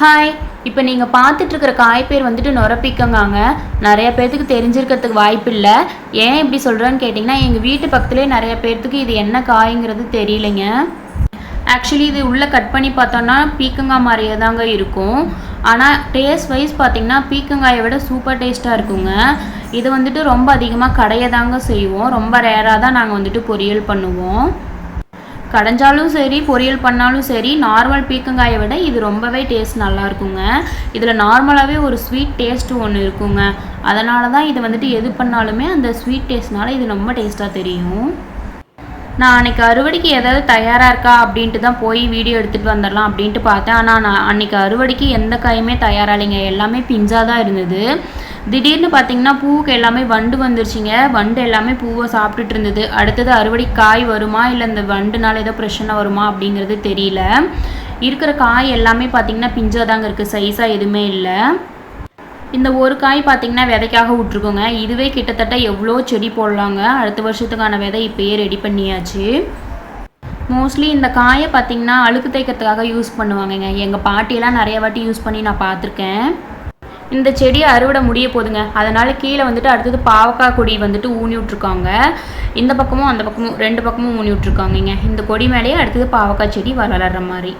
Hi இப்போ நீங்கள் பார்த்துட்ருக்கிற காய் பேர் வந்துட்டு நுரப்பிக்கங்காங்க. நிறைய பேர்த்துக்கு தெரிஞ்சிருக்கிறதுக்கு வாய்ப்பு இல்லை ஏன் இப்படி சொல்கிறேன்னு கேட்டிங்கன்னா எங்கள் வீட்டு பக்கத்துலேயே நிறைய பேர்த்துக்கு இது என்ன காய்ங்கிறது தெரியலைங்க. ஆக்சுவலி இது உள்ளே கட் பண்ணி பார்த்தோன்னா பீக்கங்காய் மாதிரியே தாங்க இருக்கும். ஆனால் டேஸ்ட் வைஸ் பார்த்திங்கன்னா பீக்கங்காயை விட சூப்பர் டேஸ்ட்டாக இருக்குங்க. இது வந்துட்டு ரொம்ப அதிகமாக கடையை தாங்க செய்வோம். ரொம்ப ரேராக தான் நாங்கள் வந்துட்டு பொரியல் பண்ணுவோம். கடைஞ்சாலும் சரி பொரியல் பண்ணாலும் சரி நார்மல் பீக்கங்காயை விட இது ரொம்பவே டேஸ்ட் நல்லா இருக்குங்க. இதில் நார்மலாகவே ஒரு ஸ்வீட் டேஸ்ட்டு ஒன்று இருக்குங்க. அதனால தான் இது வந்துட்டு எது பண்ணாலுமே அந்த ஸ்வீட் டேஸ்ட்னால இது ரொம்ப டேஸ்ட்டாக தெரியும். நான் அன்னைக்கு அறுவடைக்கு ஏதாவது தயாராக இருக்கா அப்படின்ட்டு தான் போய் வீடியோ எடுத்துகிட்டு வந்துடலாம் அப்படின்ட்டு பார்த்தேன். ஆனால் நான் அன்னைக்கு அறுவடைக்கு எந்த காயுமே தயாராக இல்லைங்க. எல்லாமே பிஞ்சாக தான் இருந்தது. திடீர்னு பார்த்தீங்கன்னா பூவுக்கு எல்லாமே வண்டு வந்துருச்சுங்க. வண்டு எல்லாமே பூவை சாப்பிட்டுட்டு இருந்தது. அடுத்தது அறுவடை காய் வருமா? இல்லை இந்த வண்டுனால ஏதோ பிரச்சனை வருமா? அப்படிங்கிறது தெரியல. இருக்கிற காய் எல்லாமே பார்த்தீங்கன்னா பிஞ்சாக தாங்க இருக்குது சைஸாக எதுவுமே இல்லை. இந்த ஒரு காய் பார்த்தீங்கன்னா விதைக்காக விட்ருக்கோங்க இதுவே கிட்டத்தட்ட எவ்வளோ செடி போடலாங்க? அடுத்த வருஷத்துக்கான விதை இப்போயே ரெடி பண்ணியாச்சு. மோஸ்ட்லி இந்த காயை பார்த்தீங்கன்னா அழுக்கு தேய்க்கிறதுக்காக யூஸ் பண்ணுவாங்கங்க. எங்கள் பாட்டியெல்லாம் நிறைய வாட்டி யூஸ் பண்ணி நான் பார்த்துருக்கேன். இந்த செடியை அறுவடை முடிய போதுங்க. அதனால் கீழே வந்துட்டு அடுத்தது பாவக்காய் கொடி வந்துட்டு ஊனி விட்ருக்காங்க இந்த பக்கமும் அந்த பக்கமும் ரெண்டு பக்கமும் ஊனி விட்ருக்காங்கங்க இந்த கொடி மேலேயே அடுத்தது பாவக்காய் செடி வளர்கிற மாதிரி.